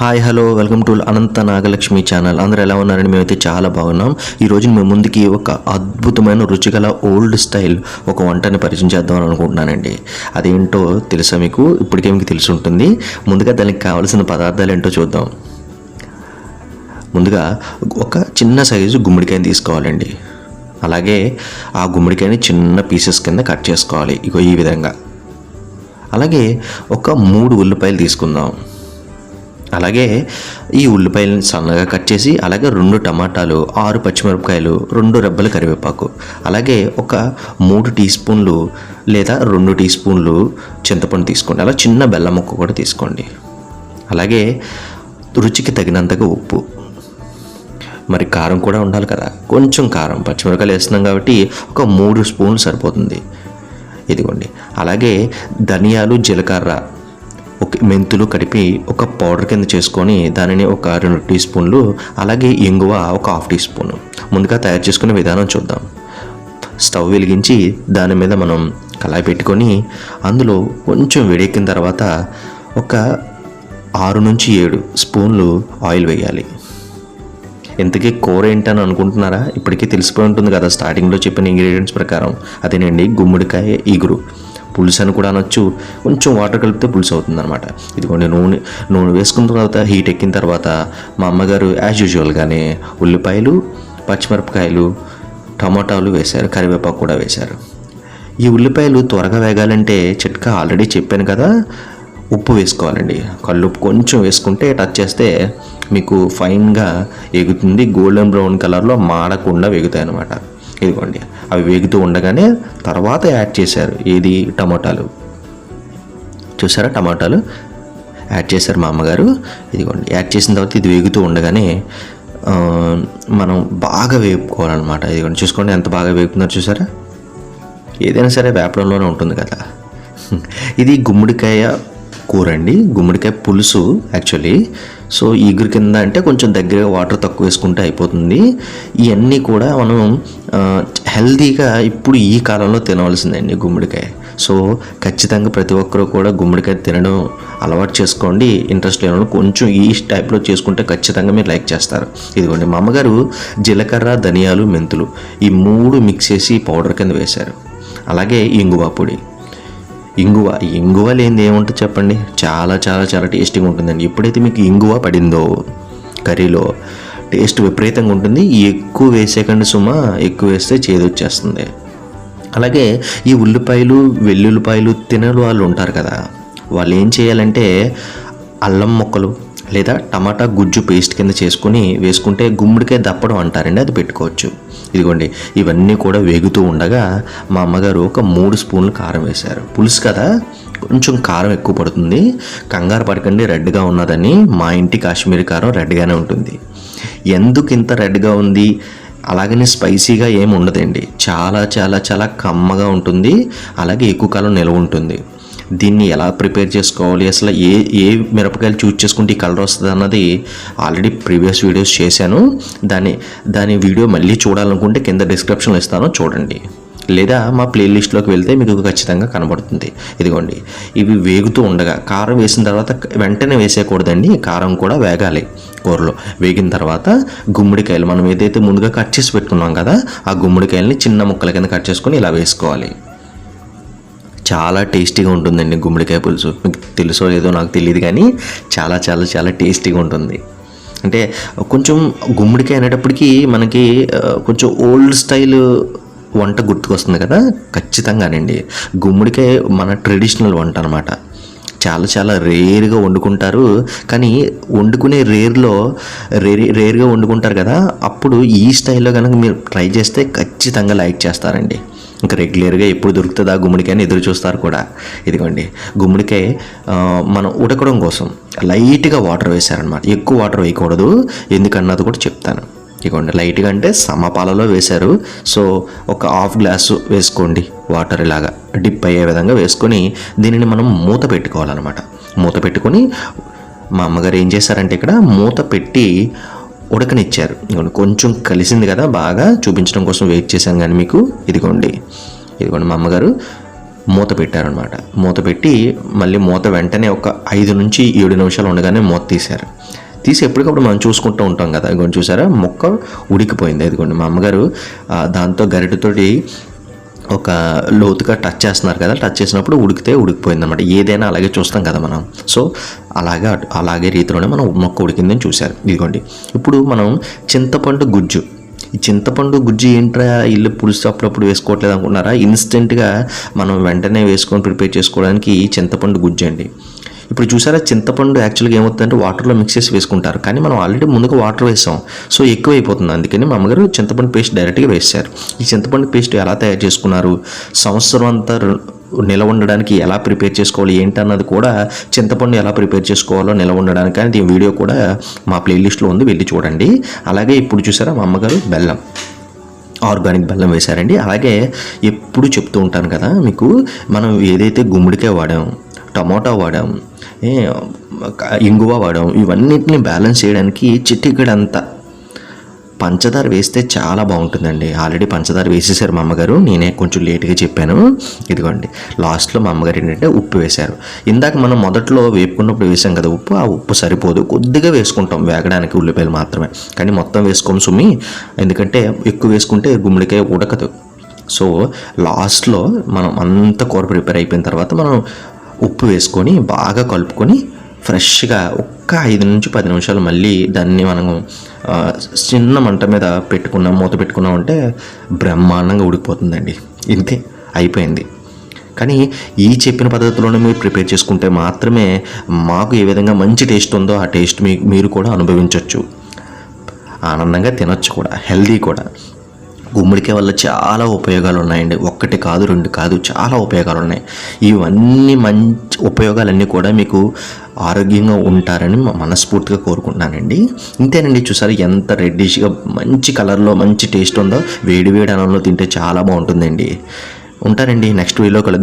Hi hello welcome to Anantha Nagalakshmi channel అందరూ ఎలా ఉన్నారని మేమైతే చాలా బాగున్నాం. ఈ రోజు మేము ముందుకి ఒక అద్భుతమైన రుచిగల ఓల్డ్ స్టైల్ ఒక వంటని పరిచయం చేద్దామని అనుకుంటున్నానండి. అదేంటో తెలుసా మీకు? ఇప్పటికే మీకు తెలిసి ఉంటుంది. ముందుగా దానికి కావాల్సిన పదార్థాలు ఏంటో చూద్దాం. ముందుగా ఒక చిన్న సైజు గుమ్మడికాయని తీసుకోవాలండి. అలాగే ఆ గుమ్మడికాయని చిన్న పీసెస్ కింద కట్ చేసుకోవాలి. ఇగో ఈ విధంగా. అలాగే ఒక మూడు ఉల్లిపాయలు తీసుకుందాం. అలాగే ఈ ఉల్లిపాయలను సన్నగా కట్ చేసి అలాగే రెండు టమాటాలు ఆరు పచ్చిమిరపకాయలు రెండు రెబ్బల కరివేపాకు అలాగే ఒక మూడు టీ స్పూన్లు లేదా రెండు టీ స్పూన్లు చింతపండు తీసుకోండి. అలా చిన్న బెల్లం ముక్క కూడా తీసుకోండి. అలాగే రుచికి తగినంతగా ఉప్పు. మరి కారం కూడా ఉండాలి కదా. కొంచెం కారం. పచ్చిమిరపకాయలు వేస్తున్నాం కాబట్టి ఒక మూడు స్పూన్లు సరిపోతుంది. ఇదిగోండి. అలాగే ధనియాలు జీలకర్ర ఒక మెంతులు కడిపి ఒక పౌడర్ కింద చేసుకొని దానిని ఒక రెండు టీ స్పూన్లు అలాగే ఇంగువ ఒక హాఫ్ టీ స్పూన్. ముందుగా తయారు చేసుకునే విధానం చూద్దాం. స్టవ్ వెలిగించి దాని మీద మనం కళాయి పెట్టుకొని అందులో కొంచెం వేడెక్కిన తర్వాత ఒక ఆరు నుంచి ఏడు స్పూన్లు ఆయిల్ వేయాలి. ఇంతకీ కూర ఏంటని అనుకుంటున్నారా? ఇప్పటికీ తెలిసిపోయి ఉంటుంది కదా స్టార్టింగ్లో చెప్పిన ఇంగ్రీడియంట్స్ ప్రకారం. అదేనండి గుమ్మడికాయ ఈగురు పులుసు అని కూడా అనొచ్చు. కొంచెం వాటర్ కలిపితే పులుసు అవుతుంది అనమాట ఇదిగోండి నూనె నూనె వేసుకున్న తర్వాత హీట్ ఎక్కిన తర్వాత మా అమ్మగారు యాజ్ యూజువల్గానే ఉల్లిపాయలు పచ్చిమిరపకాయలు టమాటాలు వేశారు కరివేపాకు కూడా వేశారు. ఈ ఉల్లిపాయలు త్వరగా వేగాలంటే చిట్కా ఆల్రెడీ చెప్పాను కదా ఉప్పు వేసుకోవాలండి. కళ్ళుప్పు కొంచెం వేసుకుంటే టచ్ చేస్తే మీకు ఫైన్గా ఎగుతుంది. గోల్డెన్ బ్రౌన్ కలర్లో మాడకుండా వేగుతాయి అన్నమాట ఇదిగోండి. అవి వేగుతూ ఉండగానే తర్వాత యాడ్ చేశారు. ఏది? టమాటాలు. చూసారా టమాటాలు? యాడ్ చేశారు మా అమ్మగారు. ఇదిగోండి. యాడ్ చేసిన తర్వాత ఇది వేగుతూ ఉండగానే మనం బాగా వేపుకోవాలన్నమాట. ఇదిగోండి. చూసుకోండి ఎంత బాగా వేపుతున్నారు చూసారా? ఏదైనా సరే వేపడంలోనే ఉంటుంది కదా. ఇది గుమ్మడికాయ కూర అండి. గుమ్మడికాయ పులుసు యాక్చువల్లీ సో ఈగురు కింద అంటే కొంచెం దగ్గరగా వాటర్ తక్కువ వేసుకుంటే అయిపోతుంది. ఇవన్నీ కూడా మనం హెల్తీగా ఇప్పుడు ఈ కాలంలో తినవలసిందండి గుమ్మడికాయ. సో ఖచ్చితంగా ప్రతి ఒక్కరూ కూడా గుమ్మడికాయ తినడం అలవాటు చేసుకోండి. ఇంట్రెస్ట్ లేని కొంచెం ఈ టైప్లో చేసుకుంటే ఖచ్చితంగా మీరు లైక్ చేస్తారు. ఇదిగోండి మా అమ్మగారు జీలకర్ర ధనియాలు మెంతులు ఈ మూడు మిక్స్ చేసి పౌడర్ కింద వేశారు. అలాగే ఇంగువా పొడి. ఇంగువ. ఇంగువ లేనిది ఏముంటుంది చెప్పండి? చాలా చాలా చాలా టేస్టీగా ఉంటుందండి. ఎప్పుడైతే మీకు ఇంగువ పడిందో కర్రీలో టేస్ట్ విపరీతంగా ఉంటుంది. ఎక్కువ వేసేకండి సుమ ఎక్కువ వేస్తే చేదు వచ్చేస్తుంది. అలాగే ఈ ఉల్లిపాయలు వెల్లుల్లిపాయలు తినని వాళ్ళు ఉంటారు కదా వాళ్ళు ఏం చేయాలంటే అల్లం ముక్కలు లేదా టమాటా గుజ్జు పేస్ట్ కింద చేసుకుని వేసుకుంటే గుమ్మడికాయ దప్పడం అంటారండి అది పెట్టుకోవచ్చు. ఇదిగోండి ఇవన్నీ కూడా వేగుతూ ఉండగా మా అమ్మగారు ఒక మూడు స్పూన్లు కారం వేశారు. పులుసు కదా? కొంచెం కారం ఎక్కువ పడుతుంది. కంగారు పడకండి రెడ్గా ఉన్నదని. మా ఇంటి కాశ్మీరీ కారం రెడ్గానే ఉంటుంది. ఎందుకు ఇంత రెడ్గా ఉంది? అలాగనే స్పైసీగా ఏమి ఉండదండి. చాలా చాలా చాలా కమ్మగా ఉంటుంది. అలాగే ఎక్కువ కాలం నిల్వ ఉంటుంది. దీన్ని ఎలా ప్రిపేర్ చేసుకోవాలి? అసలు ఏ ఏ మిరపకాయలు చూజ్ చేసుకుంటే ఈ కలర్ వస్తుంది అన్నది ఆల్రెడీ ప్రీవియస్ వీడియోస్ చేశాను. దాని దాని వీడియో మళ్ళీ చూడాలనుకుంటే కింద డిస్క్రిప్షన్లో ఇస్తాను చూడండి. లేదా మా ప్లేలిస్ట్లోకి వెళ్తే మీకు ఖచ్చితంగా కనబడుతుంది. ఇదిగోండి. ఇవి వేగుతూ ఉండగా కారం వేసిన తర్వాత వెంటనే వేసేయకూడదండి కారం కూడా వేగాలి కూరలో. వేగిన తర్వాత గుమ్మడికాయలు మనం ఏదైతే ముందుగా కట్ చేసి పెట్టుకున్నాం కదా ఆ గుమ్మడికాయలని చిన్న ముక్కల కింద కట్ చేసుకొని ఇలా వేసుకోవాలి. చాలా టేస్టీగా ఉంటుందండి గుమ్మడికాయ పులుసు. మీకు తెలుసో లేదో నాకు తెలియదు కానీ చాలా చాలా చాలా టేస్టీగా ఉంటుంది. అంటే కొంచెం గుమ్మడికాయ అనేటప్పటికీ మనకి కొంచెం ఓల్డ్ స్టైల్ వంట గుర్తుకొస్తుంది కదా? ఖచ్చితంగానండి. గుమ్మడికాయ మన ట్రెడిషనల్ వంట అనమాట చాలా చాలా రేర్గా వండుకుంటారు. కానీ వండుకునే రేర్లో రేర్ రేర్గా వండుకుంటారు కదా? అప్పుడు ఈ స్టైల్లో కనుక మీరు ట్రై చేస్తే ఖచ్చితంగా లైక్ చేస్తారండి. ఇంకా రెగ్యులర్గా ఎప్పుడు దొరుకుతుందా? గుమ్మడికాయని ఎదురు చూస్తారు కూడా. ఇదిగోండి. గుమ్మడికాయ మనం ఉడకడం కోసం లైట్గా వాటర్ వేశారనమాట ఎక్కువ వాటర్ వేయకూడదు. ఎందుకన్నది కూడా చెప్తాను. ఇదిగోండి. లైట్గా అంటే సమపాలలో వేశారు. సో ఒక హాఫ్ గ్లాసు వేసుకోండి వాటర్ ఇలాగా. డిప్ అయ్యే విధంగా వేసుకొని దీనిని మనం మూత పెట్టుకోవాలన్నమాట. మూత పెట్టుకొని మా అమ్మగారు ఏం చేశారంటే ఇక్కడ మూత పెట్టి ఉడకనిచ్చారు. ఇదిగోండి కొంచెం కలిసింది కదా బాగా చూపించడం కోసం వెయిట్ చేశాను కానీ మీకు ఇదిగోండి. ఇదిగోండి మా అమ్మగారు మూత పెట్టారనమాట మూత పెట్టి మళ్ళీ మూత వెంటనే ఒక ఐదు నుంచి ఏడు నిమిషాలు ఉండగానే మూత తీశారు. తీసి ఎప్పటికప్పుడు మనం చూసుకుంటూ ఉంటాం కదా ఇదిగోండి చూసారా మొక్క ఉడికిపోయింది. ఇదిగోండి మా అమ్మగారు దాంతో గరిటతోటి ఒక లోతుగా టచ్ చేస్తున్నారు కదా టచ్ చేసినప్పుడు ఉడికితే ఉడికిపోయింది అనమాట ఏదైనా అలాగే చూస్తాం కదా మనం. సో అలాగే అలాగే రీతిలోనే మనం మొక్క ఉడికిందని చూశారు. ఇదిగోండి. ఇప్పుడు మనం చింతపండు గుజ్జు. ఈ చింతపండు గుజ్జు ఏంట్రా ఇల్లు పులుసు అప్పుడప్పుడు వేసుకోవట్లేదు అనుకున్నారా? ఇన్స్టెంట్గా మనం వెంటనే వేసుకొని ప్రిపేర్ చేసుకోవడానికి చింతపండు గుజ్జు అండి. ఇప్పుడు చూసారా చింతపండు యాక్చువల్గా ఏమవుతుందంటే వాటర్లో మిక్స్ చేసి వేసుకుంటారు. కానీ మనం ఆల్రెడీ ముందుగా వాటర్ వేసాం. సో ఎక్కువ అయిపోతుంది అందుకని మా అమ్మగారు చింతపండు పేస్ట్ డైరెక్ట్గా వేసారు ఈ చింతపండు పేస్ట్ ఎలా తయారు చేసుకున్నారు? సంవత్సరం అంతా నిల నిలవ ఉండడానికి ఎలా ప్రిపేర్ చేసుకోవాలి? ఏంటన్నది కూడా చింతపండు ఎలా ప్రిపేర్ చేసుకోవాలో నిలవ ఉండడానికి అనేది ఈ వీడియో కూడా మా ప్లేలిస్ట్లో ఉంది. వెళ్ళి చూడండి. అలాగే ఇప్పుడు చూసారా మా అమ్మగారు బెల్లం. ఆర్గానిక్ బెల్లం వేశారండి. అలాగే ఎప్పుడు చెప్తూ ఉంటాను కదా మీకు మనం ఏదైతే గుమ్మడికాయ వాడాం టమాటా వాడాం ఇంగువ వాడడం ఇవన్నిటిని బ్యాలెన్స్ చేయడానికి చిటికెడంతా పంచదార వేస్తే చాలా బాగుంటుందండి. ఆల్రెడీ పంచదార వేసేసారు మా అమ్మగారు. నేనే కొంచెం లేట్గా చెప్పాను. ఇదిగోండి. లాస్ట్లో మా అమ్మగారు ఏంటంటే ఉప్పు వేశారు. ఇందాక మనం మొదట్లో వేపుకున్నప్పుడు వేసాం కదా ఉప్పు ఆ ఉప్పు సరిపోదు. కొద్దిగా వేసుకుంటాం. వేగడానికి ఉల్లిపాయలు మాత్రమే. కానీ మొత్తం వేసుకోం సుమి. ఎందుకంటే ఎక్కువ వేసుకుంటే గుమ్మడికాయ ఉడకదు. సో లాస్ట్లో మనం అంత కూర ప్రిపేర్ అయిపోయిన తర్వాత మనం ఉప్పు వేసుకొని బాగా కలుపుకొని ఫ్రెష్గా ఒక్క ఐదు నుంచి పది నిమిషాలు మళ్ళీ దాన్ని మనం చిన్న మంట మీద పెట్టుకున్నాం మూత పెట్టుకున్నాం అంటే బ్రహ్మాండంగా ఉడికిపోతుందండి. ఇంతే అయిపోయింది. కానీ ఈ చెప్పిన పద్ధతిలోనే మీరు ప్రిపేర్ చేసుకుంటే మాత్రమే మాకు ఏ విధంగా మంచి టేస్ట్ ఉందో ఆ టేస్ట్ మీ మీరు కూడా అనుభవించవచ్చు ఆనందంగా తినొచ్చు కూడా హెల్దీ కూడా. గుమ్మడికాయ వల్ల చాలా ఉపయోగాలు ఉన్నాయండి ఒక్కటి కాదు రెండు కాదు చాలా ఉపయోగాలు ఉన్నాయి ఇవన్నీ మంచి ఉపయోగాలన్నీ కూడా మీకు ఆరోగ్యంగా ఉంటారని మనస్ఫూర్తిగా కోరుకుంటున్నానండి. ఇంతేనండి చూసారు ఎంత రెడ్డిష్గా మంచి కలర్లో మంచి టేస్ట్ ఉందో వేడి వేడి అన్నంలో తింటే చాలా బాగుంటుందండి. ఉంటారండి నెక్స్ట్ వీడియో కలుద్దాం.